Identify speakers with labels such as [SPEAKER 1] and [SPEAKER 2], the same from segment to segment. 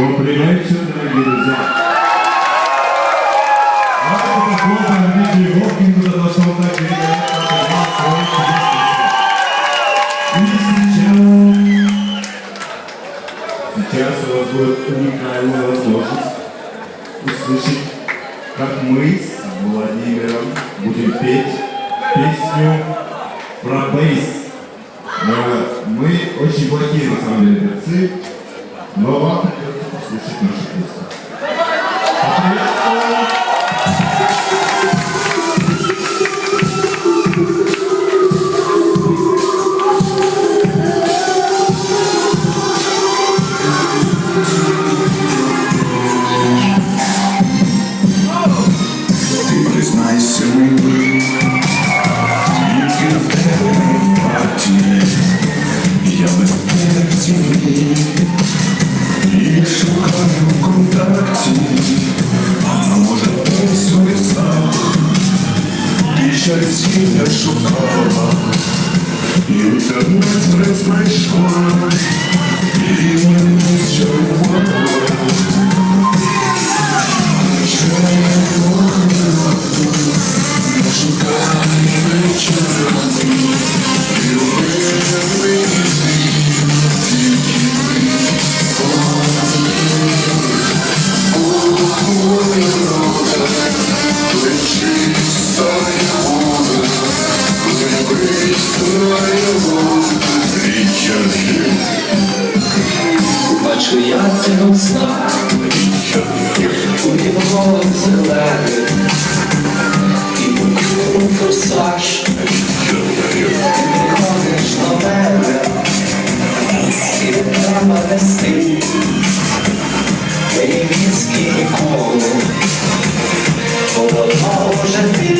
[SPEAKER 1] вечер, дорогие друзья. Давайте похлопаем Дмитрию Вовкину то, что он так великолепно сыграл свой И сейчас, сейчас у вас будет уникальная возможность услышать, как мы с Владимиром будем петь песню про бейс. Э, Мы очень плохие, на самом деле, певцы, но
[SPEAKER 2] Jesus Christus.
[SPEAKER 3] Бачу я тебе знак, у його зелений, і у форсаж, ти приходиш до мене, і треба нести, мені віскі ніколи, воно вже ти,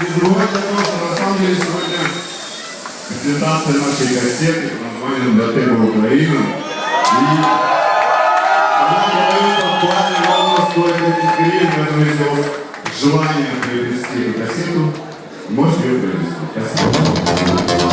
[SPEAKER 1] Без другой того, что на самом деле сегодня презентация нашей кассеты под названием «Дотема Украина». И она продается буквально ровно стоит этих гривен, поэтому если у вас желание приобрести эту кассету, можете ее приобрести. Спасибо.